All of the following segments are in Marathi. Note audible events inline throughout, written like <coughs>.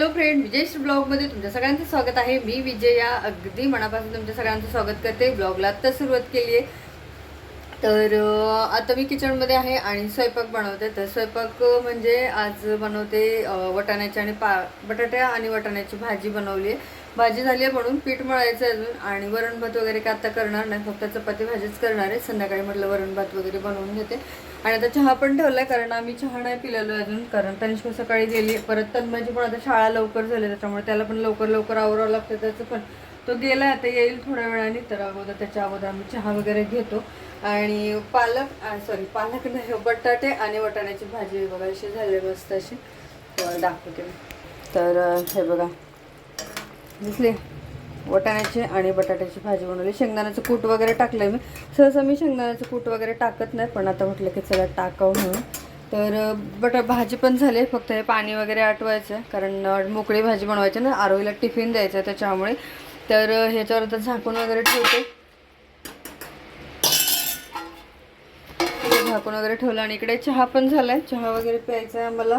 हॅलो फ्रेंड विजयश्री ब्लॉगमध्ये तुमच्या सगळ्यांचं स्वागत आहे. मी विजया अगदी मनापासून तुमच्या सगळ्यांचं स्वागत करते. ब्लॉगला आत्ता सुरुवात केली आहे. तर आता मी किचनमध्ये आहे आणि स्वयंपाक बनवते. तर स्वयंपाक म्हणजे आज बनवते वटाण्याची आणि पा बटाट्या आणि वटाण्याची भाजी बनवली आहे. भाजी झाली आहे म्हणून पीठ मळायचं अजून. आणि वरण भात वगैरे काय आता करणार नाही. फक्त चपाती भाजीच करणार आहे. संध्याकाळी म्हटलं वरण भात वगैरे बनवून घेते. आणि आता चहा पण ठेवला कारण आम्ही चहा नाही पिलेलो अजून. कारण तनिष्क सकाळी गेली परत तन्मयची पण आता शाळा लवकर झाली त्याच्यामुळे त्याला पण लवकर लवकर आवरावं लागतं. त्याचं पण तो गेला आता. येईल थोड्या वेळाने. तर अगोदर त्याच्या अगोदर आम्ही चहा वगैरे घेतो. आणि पालक सॉरी पालक नाही बटाटे आणि वाटाण्याची भाजी बघा अशी झाली मस्त अशी. दाखवते तर हे बघा. दिसले. वटाण्याची आणि बटाट्याची भाजी बनवली. शेंगदाण्याचं कूट वगैरे टाकलं मी. सहसा मी शेंगदाण्याचं कूट वगैरे टाकत नाही पण आता म्हटलं की चला टाकावं म्हणून. तर बटा भाजी पण झाली. फक्त हे पाणी वगैरे आटवायचं आहे कारण मोकळी भाजी बनवायची ना आरोईला टिफिन द्यायचं आहे त्याच्यामुळे. तर ह्याच्यावर आता झाकून वगैरे ठेवते. झाकून वगैरे ठेवलं आणि इकडे चहा पण झालाय. चहा वगैरे प्यायचा आहे आम्हाला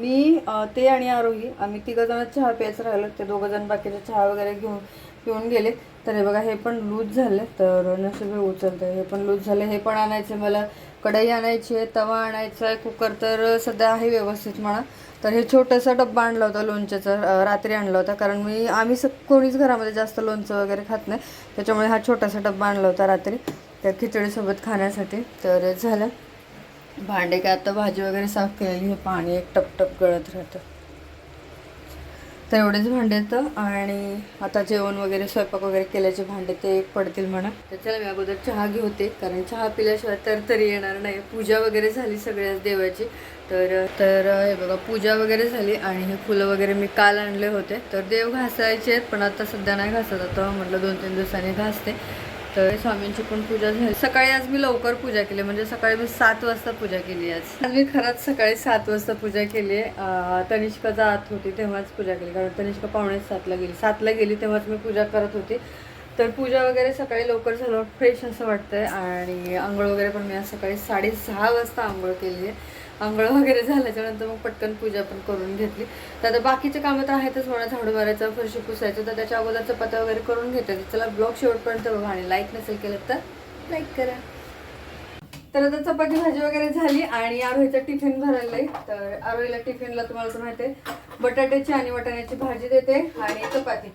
मी ते आणि आरोही आम्ही तिघंजणं चहा प्यायचं राहिलो. ते दोघं जण बाकीचे चहा वगैरे घेऊन पिऊन गेले. तर हे बघा हे पण लूज झाले. तर नसे उचलते हे पण लूज झाले. हे पण आणायचे मला. कढई आणायची आहे तवा आणायचा आहे कुकर तर सध्या आहे व्यवस्थित म्हणा. तर हे छोटंसा डब्बा आणला होता लोणच्याचा रात्री आणला होता. कारण मी आम्ही स कोणीच घरामध्ये जास्त लोणचं वगैरे खात नाही. त्याच्यामुळे हा छोटासा डब्बा आणला होता रात्री. त्या खिचडीसोबत खाण्यासाठी. तर झालं. भांडे काय आता भाजी वगैरे साफ केलेली हे पाणी एक टप टप गळत राहतं. तर एवढेच भांडे येतं आणि आता जेवण वगैरे स्वयंपाक वगैरे केल्याचे भांडे ते एक पडतील म्हणा. तर चला मी अगोदर चहा घेते कारण चहा पिल्याशिवाय तर तरी येणार नाही. पूजा वगैरे झाली सगळ्याच देवाची. तर तर हे बघा पूजा वगैरे झाली. आणि हे फुलं वगैरे मी काल आणले होते. तर देव घासायचे आहेत पण आता सध्या नाही घासत. आता म्हटलं दोन तीन दिवसांनी घासते. तर स्वामींची पण पूजा झाली. सकाळी आज मी लवकर पूजा केली म्हणजे सकाळी मी सात वाजता पूजा केली आज. आज मी खरंच सकाळी सात वाजता पूजा केली. आहे तनिष्का जात होती तेव्हाच पूजा केली कारण तनिष्का पावणे सातला गेली. सातला गेली तेव्हाच मी पूजा करत होती. तर पूजा वगैरे सकाळी लवकर झालं फ्रेश असं वाटतंय. आणि आंघोळ वगैरे पण मी आज सकाळी साडेसहा वाजता आंघोळ केली आहे. आंघोळ वगैरे झाल्याच्यानंतर मग पटकन पूजा पण करून घेतली. तर आता बाकीचे कामं तर आहेतच म्हणा झाडू मारायचं फरशी पुसायचं तर त्याच्या अगोदर चपात्या वगैरे करून घेते. चला ब्लॉग शेवटपर्यंत बघा आणि लाईक नसेल केलं तर लाईक करा. तर आता चपाती भाजी वगैरे झाली आणि आरोहीचा टिफिन भरायला आहे तर आरोहीला टिफिनला तुम्हाला तर माहिती आहे बटाट्याची आणि वाटाण्याची भाजी देते आणि चपाती.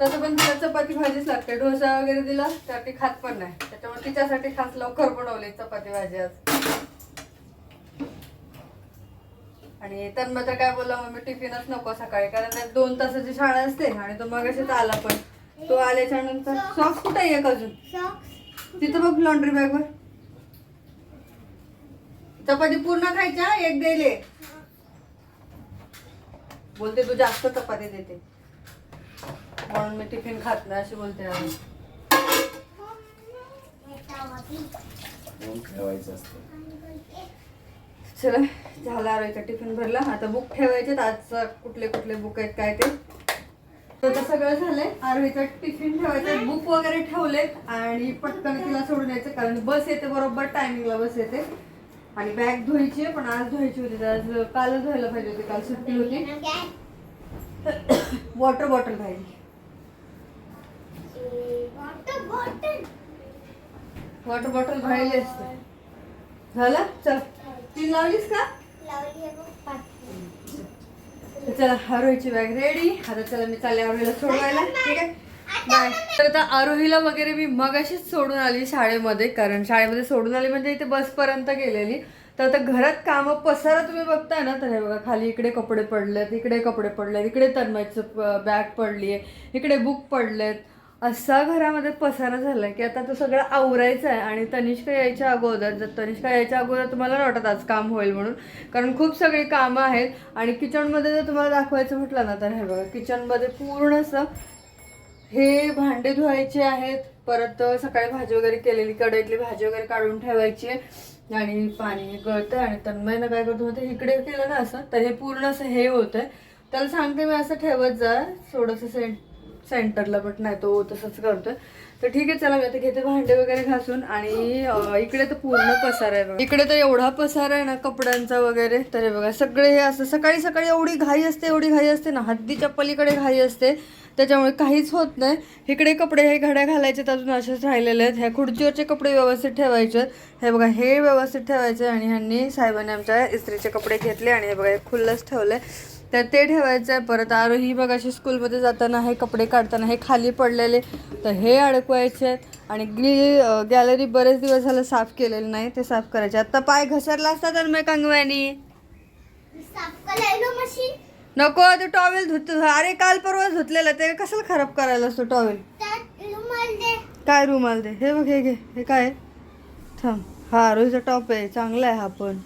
तसं पण तिला चपाती भाजीच लागते. डोसा वगैरे दिला तर ती खात पण नाही. त्याच्यामुळे तिच्यासाठी खास लवकर बनवली चपाती भाजी आज. आणि तन्मय तर काय बोलला मम्मी टिफिनच नको सकाळी कारण त्यात दोन तासाची शाळा असते आणि तो मग आला पण. तो आल्याच्यानंतर सॉक्स कुठे आहे एक अजून? तिथं बघ लॉन्ड्री बॅग वर. चपाती पूर्ण खायच्या? एक दिले. बोलते तू जास्त चपाती देते. म्हणून मी टिफिन खात नाही अशी बोलते ठेवायचं असतं. चला झाला आरोग्य टिफिन भरला. आता बुक ठेवायचे आज कुठले कुठले बुक आहेत काय ते. तर आता सगळं झालंय. आरोहीचा टिफिन ठेवायचं बुक वगैरे ठेवलेत. आणि पटकन तिला सोडून यायचं कारण बस येते बरोबर टायमिंगला बस येते. आणि बॅग धुवायची आहे, पण आज धुवायची होती. आज कालच धुवायला पाहिजे होती. काल सुट्टी होती. <coughs> वॉटर बॉटल पाहिजे. वॉटर बॉटल भरायली असते. झालं? चल. लावलीस का? तर चला आरोहीची बॅग रेडी आता चला मी चालले आरोहीला सोडवायला. ठीक आहे? बाय तर आता आरोहीला वगैरे मी मगाशीच सोडून आली शाळेमध्ये कारण शाळेमध्ये सोडून आली म्हणजे इथे बसपर्यंत गेलेली. तर आता घरात कामं पसारा तुम्ही बघताय ना तर हे बघा खाली इकडे कपडे पडलेत इकडे कपडे पडलेत इकडे तन्मयचं बॅग पडली आहे इकडे बुक पडलेत. असा घरामध्ये पसारा आहे की आता तो सगळं आवरायचं आहे आणि तनिष्का यायच्या अगोदर जर तनिष्का यायच्या अगोदर तुम्हाला वाटत आज काम होईल म्हणून कारण खूप सगळी कामं आहेत आणि किचनमध्ये जर तुम्हाला दाखवायचं म्हटलं ना तर हे बघा किचनमध्ये पूर्ण असं हे भांडे धुवायचे आहेत परत सकाळी भाजी वगैरे केलेली कढईतली भाजी वगैरे काढून ठेवायची आहे आणि पाणी गळतं आणि तन्मयनं काय करतो होतं इकडे केलं ना असं तर हे पूर्ण असं हे होतंय. त्याला सांगते मी असं ठेवत जा थोडंसं सेंट सेंटरला बट नाही तो तसंच करतोय. तर ठीक आहे चला मी आता घेते भांडे वगैरे घासून आणि इकडे तर पूर्ण पसारा आहे बघा. इकडे तर एवढा पसारा आहे ना कपड्यांचा वगैरे तर हे बघा सगळे हे असं सकाळी सकाळी एवढी घाई असते एवढी घाई असते ना हद्दीच्या पलीकडे घाई असते त्याच्यामुळे काहीच होत नाही. इकडे कपडे हे घड्या घालायचे अजून असेच राहिलेले आहेत. ह्या खुर्चीवरचे कपडे व्यवस्थित ठेवायचे हे बघा हे व्यवस्थित ठेवायचे आणि ह्यांनी साहेबांनी आमच्या इस्त्रीचे कपडे घेतले आणि हे बघा हे खुल्लच ठेवले तर ते ठेवायचं आहे परत आरोही बघा अशी स्कूलमध्ये जाताना हे कपडे काढताना हे खाली पडलेले. तर हे अडकवायचे. आहेत आणि ग्री गॅलरी बरेच दिवस झालं साफ केलेलं नाही. ते साफ करायचे. आता पाय घसरला असता तर मी कंगव्यानी. नको ते टॉवेल धुत अरे काल परवा धुतलेलं. ते कशाला खराब करायला असतो टॉवेल काय रुमाल दे? हे बघ हे घे. हे काय? थांब. हा रोहीचा टॉप आहे. चांगला आहे हा पण?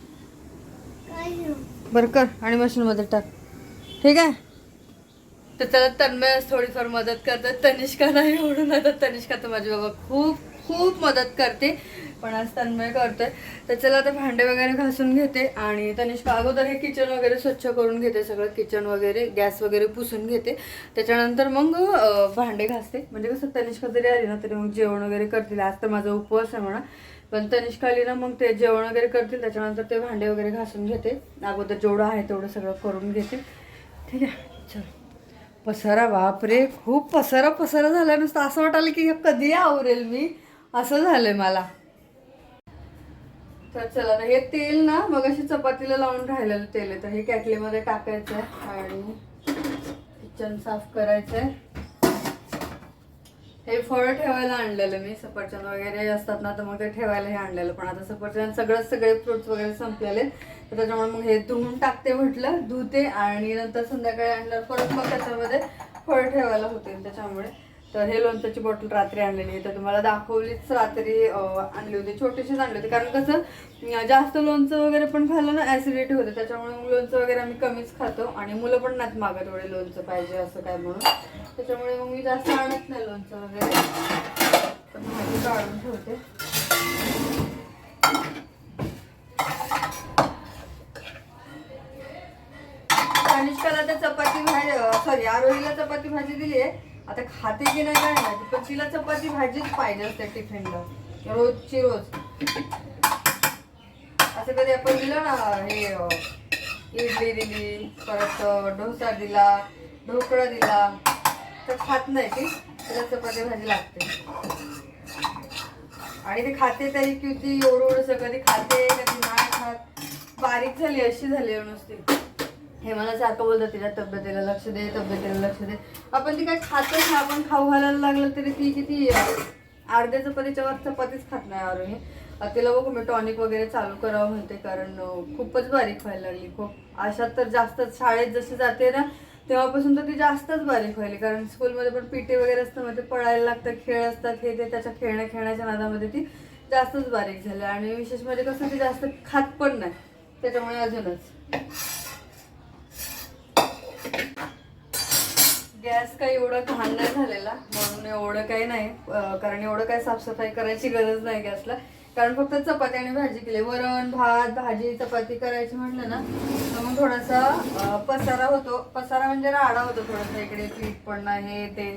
बरं कर. आणि मशीनमध्ये टाक. ठीक आहे? तर त्याला तन्मय थोडीफार मदत करतात तनिष्का नाही एवढं आता तनिष्का तर माझी बाबा खूप खूप मदत करते. पण आज तन्मय करतोय. तर चला आता भांडे वगैरे घासून घेते आणि तनिष्का अगोदर हे किचन वगैरे स्वच्छ करून घेते सगळं. किचन वगैरे गॅस वगैरे पुसून घेते. त्याच्यानंतर मग भांडे घासते. म्हणजे कसं तनिष्का जरी आली ना तरी मग जेवण वगैरे करतील. आज तर माझा उपवास आहे म्हणा. पण तनिष्का आली ना मग ते जेवण वगैरे करतील. त्याच्यानंतर ते भांडे वगैरे घासून घेते. अगोदर जेवढं आहे तेवढं सगळं करून घेते. ठीक आहे. चल. पसारा बापरे खूप पसारा पसारा झाला नुसतं. असं वाटायला की हे कधी आवरेल मी. असं झालंय मला. तर चला आता हे तेल ना मग अशी चपातीला लावून राहिलेलं तेल आहे. तर हे कॅटलीमध्ये टाकायचं आहे आणि किचन साफ करायचं आहे हे फळ ठेवायला आणलेलं मी सफरचंद वगैरे असतात ना तर मग ते ठेवायला हे आणलेलं. पण आता सफरचंद सगळं सगळे फ्रुट्स वगैरे संपलेले. तर त्याच्यामुळे मग हे धुवून टाकते म्हटलं धुते आणि नंतर संध्याकाळी आणल्यावर परत मग त्याच्यामध्ये फळ ठेवायला होते त्याच्यामुळे. तर हे लोणच्याची बॉटल रात्री आणलेली आहे. तर तुम्हाला दाखवलीच रात्री आणली होती. छोटीशीच आणली होती कारण कसं जास्त लोणचं वगैरे पण खाल्लं ना ॲसिडिटी होते. त्याच्यामुळे मग लोणचं वगैरे आम्ही कमीच खातो आणि मुलं पण नाहीत मागत एवढे लोणचं पाहिजे असं काय म्हणून. त्याच्यामुळे मग मी जास्त आणत नाही लोणचं वगैरे. पण भाजी काढून ठेवते. कनिष्काला तर चपाती भाजी सॉरी आरोहीला चपाती भाजी दिली आहे आता खाते की नाही काय नाही पण तिला चपाती भाजीच पाहिजे असते टिफिनला रोजची रोज. असं कधी आपण दिलं ना हे इडली दिली परत डोसा दिला ढोकळा दिला तर खात नाही ती. तिला चपाती भाजी लागते. आणि ते खाते तरी की ती एवढं एवढंसं कधी खाते कधी नाही खात. बारीक झाली अशी झाली नुसती. हे मला सारखं बोलतात तिला तब्येतीला लक्ष दे तब्येतीला लक्ष दे. आपण ती काय खातच नाही आपण खाऊ घालायला लागलं तरी ती किती अं, अर्ध्या चपातीच्या वर चपातीच खात नाही आरोही तिला बघू मी टॉनिक वगैरे चालू करावं म्हणते कारण खूपच बारीक व्हायला लागली खूप. अशात तर जास्त शाळेत जशी जाते ना तेव्हापासून तर ती जास्तच बारीक व्हायली कारण स्कूलमध्ये पण पीटी वगैरे असतं मग ते पळायला लागतं खेळ असतात हे ते त्याच्या खेळण्या खेळण्याच्या नादामध्ये ती जास्तच बारीक झाली. आणि विशेष म्हणजे कसं ती जास्त खात पण नाही. त्याच्यामुळे अजूनच. गॅस काही एवढं घाण नाही झालेला म्हणून एवढं काही नाही. कारण एवढं काही साफसफाई करायची गरज नाही गॅसला. कारण फक्त चपाती आणि भाजी केली. वरण भात भाजी चपाती करायची म्हटलं ना तर मग थोडासा पसारा होतो. पसारा म्हणजे राडा होतो थोडासा. इकडे पीठ पण हे ते.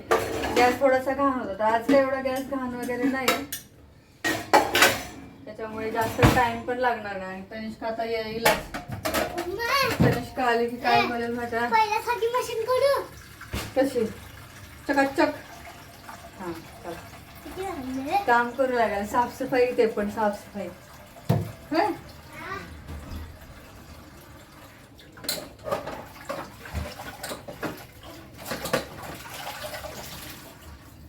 गॅस थोडासा घाण होता. तर आज काही एवढा गॅस घाण वगैरे नाही. त्याच्यामुळे जास्त टाइम पण लागणार नाही. आणि तनिष्का आता येईलच तनिष्का आली की काय बोलेल माझ्या कशी चकाचक. हां काम करू लागाल. साफसफाई ते पण साफसफाई. हं?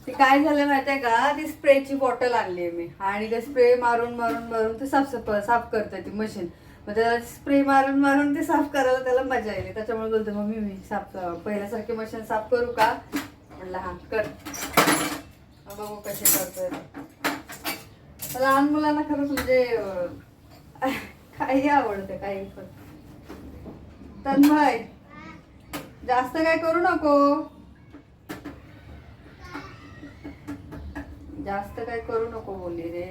ते काय झालं माहितीये का? ती स्प्रेची बॉटल आणली मी. आणि ते स्प्रे मारून मारून मारून ते साफसफाई साफ करते ती मशीन. मग त्याला स्प्रे मारून मारून ते साफ करायला त्याला मजा येईल त्याच्यामुळे बोलतो मम्मी मी साफ पहिल्यासारखी मशीन साफ करू का? म्हणलं हा कर. बघू कशी करतोय. लहान मुलांना खरंच म्हणजे काही आवडतं काही पण. तन्मय जास्त काय करू नको. जास्त काय करू नको बोलली रे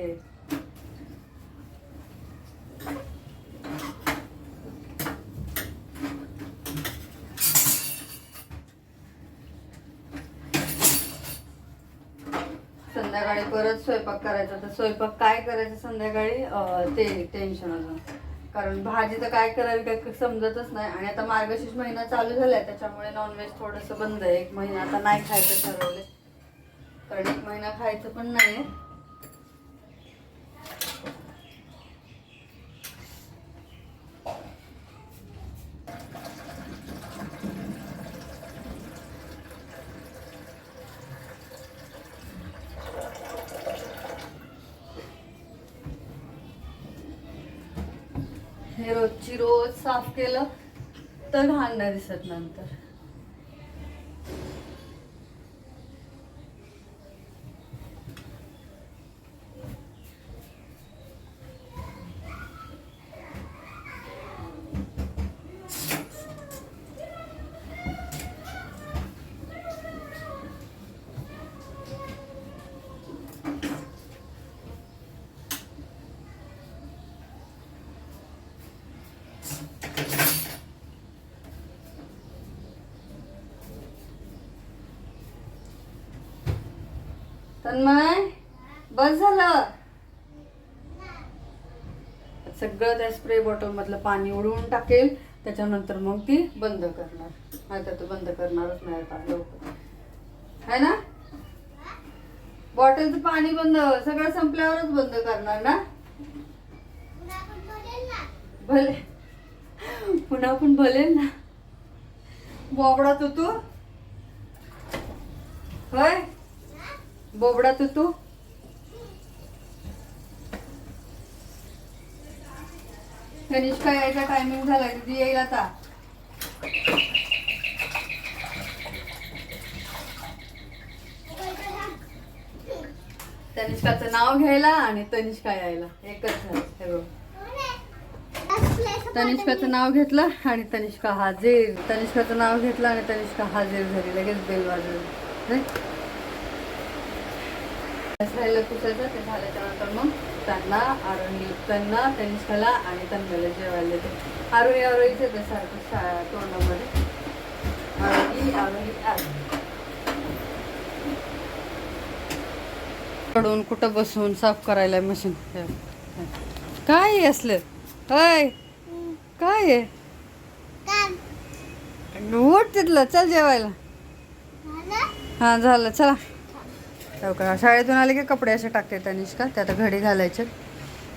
संध्याकाळी परत स्वयंपाक करायचा. तर स्वयंपाक काय करायचं संध्याकाळी अं, ते टेन्शन अजून. कारण भाजी तर काय करावी काय समजतच नाही. आणि आता मार्गशीर्ष महिना चालू झालाय त्याच्यामुळे नॉनव्हेज थोडंसं बंद आहे. एक महिना आता नाही खायचं ठरवले कारण एक महिना खायचं पण नाही हे रोजची ऑफ केलं तर घाण दिसत नंतर. तन्मय बस झालं. सगळं त्या स्प्रे बॉटल मधलं पाणी उडवून टाकेल. त्याच्यानंतर मग ती बंद करणार. नाही तर तो बंद करणारच नाही आता लवकर. है ना? बॉटलचं पाणी बंद सगळं संपल्यावरच बंद करणार ना? भले. पुन्हा पण भले ना? बोबडा तू तू. होय? बोबडा तू तू. कनिष्का यायचा टायमिंग झाला दिदी येईल आता. तनिष्काचं नाव घ्यायला आणि तनिष्का यायला. एकच झालं हे बघ. तनिष्काचं नाव घेतलं आणि तनिष्का हाजीर. तनिष्काचं नाव घेतलं आणि तनिष्का हाजीर झाली लगेच बेल वाजवली राहिलं पुसायचं ते झाल्याच्यानंतर मग त्यांना आरोही त्यांना तनिष्काला आणि तन्मयला जेवायला देते. आरोही आरोहीच येते सारखं शाळा तोंडामध्ये. आरोही आरोही आरोही कडून कुठं बसून साफ करायला मशीन काय असलं? होय काय आहे? काम उठ तिथलं चल जेवायला. झालं? हां झालं चला. हो का शाळेतून आले की कपडे असे टाकते तनिष्का. ते आता घडी घालायचे.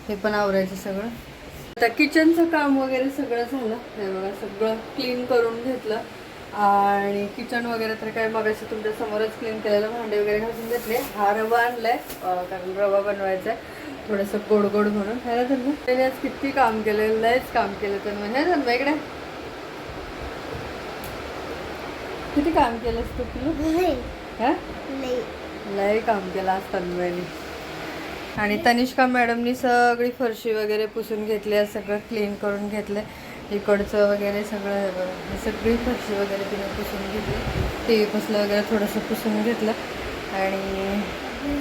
हे पण आवरायचं सगळं. आता किचनचं काम वगैरे सगळं झालं. हे बघा सगळं क्लीन करून घेतलं. आणि किचन वगैरे तर काय मग तुमच्या समोरच क्लीन केलेलं. भांडे वगैरे घासून घेतले. हा रवा आणलाय कारण रवा बनवायचा आहे थोडंसं गोड गोड म्हणून ह्याला तर त्याने आज किती काम केलं लयच काम केलं तर हे तर इकडे. किती काम केलंस तू? तुला हा? लय काम केलं आज तन्मयनी. आणि तनिष्का मॅडमनी सगळी फरशी वगैरे पुसून घेतली आहे सगळं क्लीन करून घेतलं. इकडचं वगैरे सगळं बघा. सगळी फरशी वगैरे तिने पुसून घेतली. टी व्ही पुसलं वगैरे थोडंसं पुसून घेतलं. आणि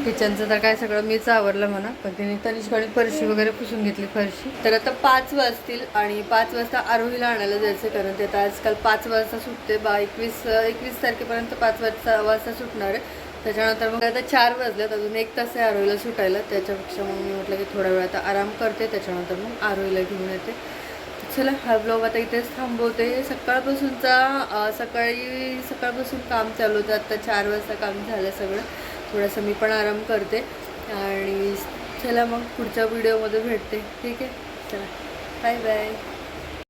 किचनचं तर काय सगळं मीच आवरलं म्हणा पण तिने तनिष्काने फरशी वगैरे पुसून घेतली फरशी. तर आता पाच वाजतील आणि पाच वाजता आरोहीला आणायला जायचं कारण ते आता आजकाल पाच वाजता सुटते बा एकवीस एकवीस तारखेपर्यंत पाच वाजता वाजता सुटणार आहे. त्याच्यानंतर मग आता चार वाजल्यात अजून एक तास आहे आरोईला सुटायला. त्याच्यापेक्षा मग मी म्हटलं की थोडा वेळ आता आराम करते त्याच्यानंतर मग आरोईला घेऊन येते. चला हा ब्लॉग आता इथेच थांबवते. सकाळपासूनचा सकाळी सकाळपासून काम चालू होतं. आत्ता चार वाजता काम झालं सगळं. थोडंसं मी पण आराम करते. आणि चला मग पुढच्या व्हिडिओमध्ये भेटते. ठीक आहे? चला. Bye bye